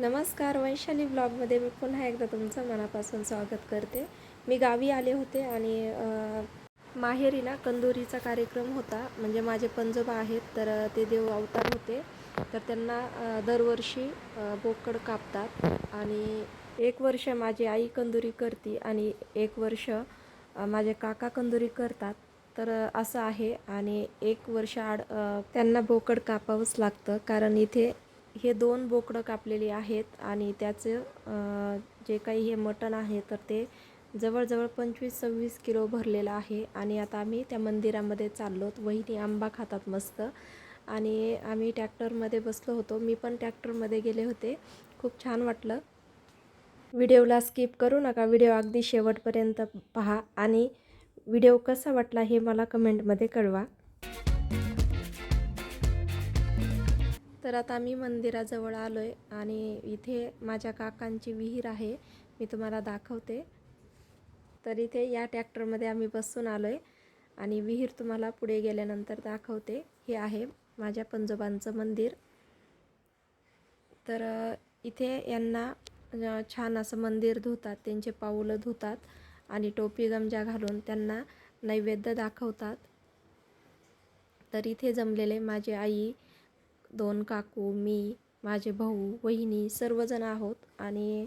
नमस्कार वैशाली ब्लॉगमध्ये मी पुन्हा एकदा तुमचं मनापासून स्वागत करते. मी गावी आले होते आणि माहेरी ना कंदुरीचा कार्यक्रम होता. म्हणजे माझे पंजोबा आहेत तर ते देव अवतार होते. तर त्यांना दरवर्षी बोकड कापतात. आणि एक वर्ष माझी आई कंदुरी करते आणि एक वर्ष माझे काका कंदुरी करतात. तर असं आहे. आणि एक वर्ष आड त्यांना बोकड कापावंच लागतं. कारण इथे हे दोन बोकडं कापलेली आहेत आणि त्याचं जे काही हे मटण आहे तर ते जवळजवळ पंचवीस सव्वीस किलो भरलेलं आहे आणि आता आम्ही त्या मंदिरामध्ये चाललोत वहिनी आंबा खातात मस्त आणि आम्ही ट्रॅक्टरमध्ये बसलो होतो. मी पण ट्रॅक्टरमध्ये गेले होते. खूप छान वाटलं. व्हिडिओला स्किप करू नका. व्हिडिओ अगदी शेवटपर्यंत पहा आणि व्हिडिओ कसा वाटला हे मला कमेंटमध्ये कळवा. तर आता आम्ही मंदिराजवळ आलो आहे आणि इथे माझ्या काकांची विहीर आहे. मी तुम्हाला दाखवते. तर इथे या ट्रॅक्टरमध्ये आम्ही बसून आलो आहे आणि विहीर तुम्हाला पुढे गेल्यानंतर दाखवते. हे आहे माझ्या पंजोबांचं मंदिर. तर इथे यांना छान असं मंदिर धुतात त्यांचे पाऊलं धुतात आणि टोपी गमजा घालून त्यांना नैवेद्य दाखवतात. तर इथे जमलेले माझी आई दोन काकू मी माझे भाऊ वहिनी सर्वजण आहोत आणि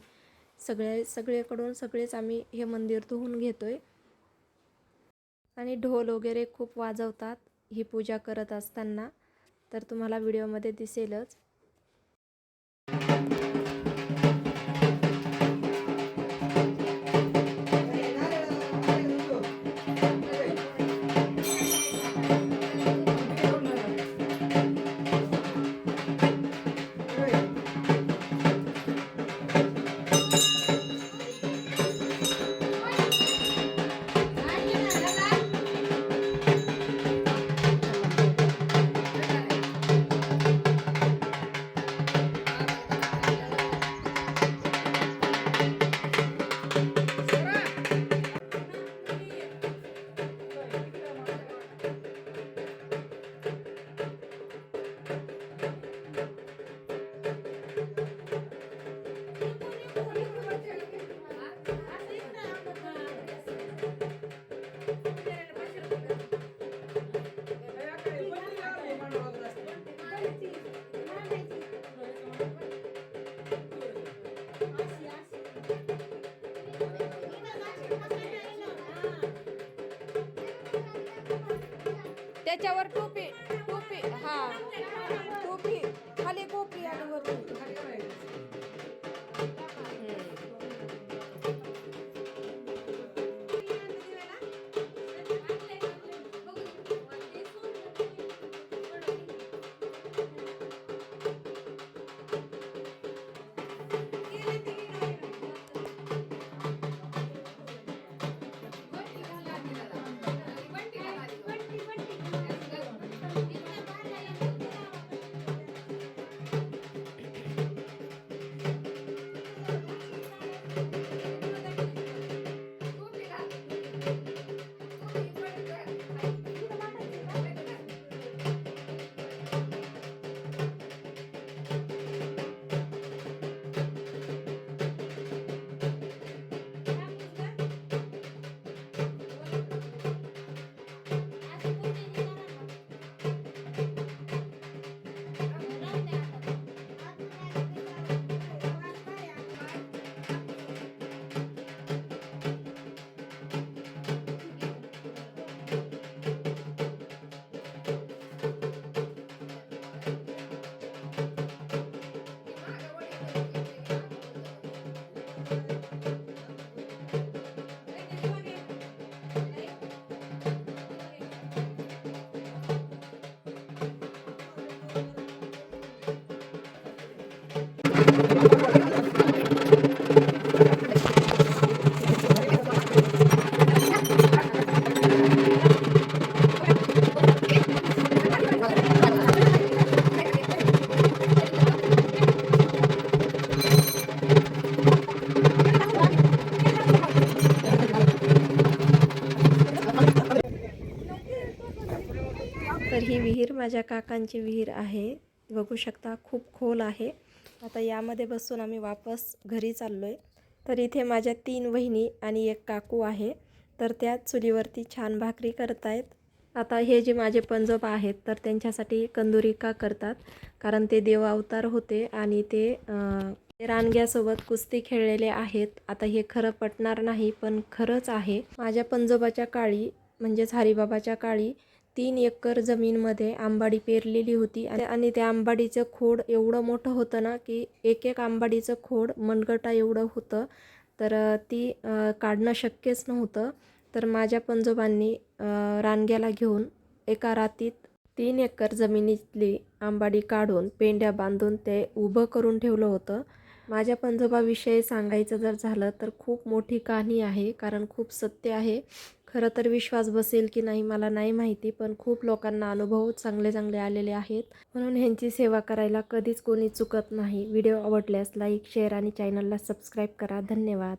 सगळे सगळेकडून सगळेच आम्ही हे मंदिर धुवून आहे आणि ढोल वगैरे खूप वाजवतात ही पूजा करत असताना. तर तुम्हाला व्हिडिओमध्ये दिसेलच. त्याच्यावर टोपी टोपी हा. तर ही विहीर माझ्या काकांची विहीर आहे. बघू शकता खूप खोल आहे. आता यामध्ये बसून आम्ही वापस घरी चाललो आहे तर इथे माझ्या तीन वहिनी आणि एक काकू आहे. तर त्या चुलीवरती छान भाकरी करत आहेत आता हे जे माझे पंजोबा आहेत तर त्यांच्यासाठी कंदुरिका करतात. कारण ते देव अवतार होते आणि ते ते रानग्यासोबत कुस्ती खेळलेले आहेत. आता हे खरं पटणार नाही पण खरंच आहे. माझ्या पंजोबाच्या काळी म्हणजेच हरिबाबाच्या काळी तीन एकर जमीनमध्ये आंबाडी पेरलेली होती आणि त्या आंबाडीचं खोड एवढं मोठं होतं ना की एक एक आंबाडीचं खोड मनगटा एवढं होतं. तर ती काढणं शक्यच नव्हतं. तर माझ्या पंजोबांनी रानग्याला घेऊन एका रातीत तीन एकर जमिनीतली आंबाडी काढून पेंड्या बांधून ते उभं करून ठेवलं होतं. माझ्या पंजोबाविषयी सांगायचं जर झालं तर खूप मोठी कहाणी आहे कारण खूप सत्य आहे. खरं तर विश्वास बसेल की नाही मला नाही माहिती पण खूप लोकांना अनुभव चांगले चांगले आलेले आहेत. म्हणून ह्यांची सेवा करायला कधीच कोणी चुकत नाही. व्हिडिओ आवडल्यास लाईक शेअर आणि चॅनलला सबस्क्राईब करा. धन्यवाद.